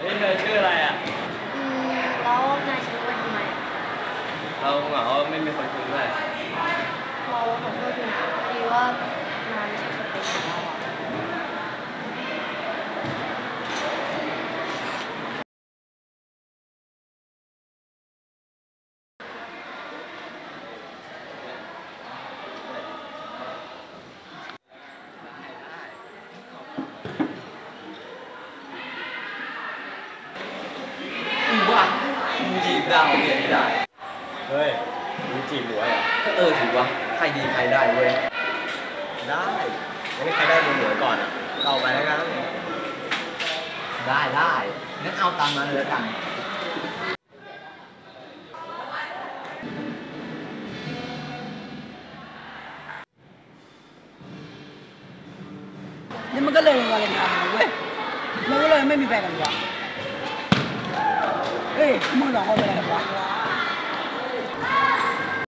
เฮ้ยเธอชื่ออะไรอะ อืมแล้วนายชื่อว่าทำไมเราเหงาไม่มีคนคุยด้วยเราขอโทษทีนะพอดีว่านายไม่ใช่สเปคของเราอะ อือว่ะมึง จีบดาวเนี่ยไม่ได้ เฮ้ยมึงจีบหมวยเหรอเออถือว่าใครดีใครได้เว้ย ได้งั้นใครได้มึงหมวยก่อนอะเอาไปแล้วกัน ได้ได้งั้นเอาตามนั้นเลยกัน นี่มันก็เลยวันวาเลนไทน์นะเว้ยมันก็เลยไม่มีแฟนกันวะ เฮ้ยมึงสอ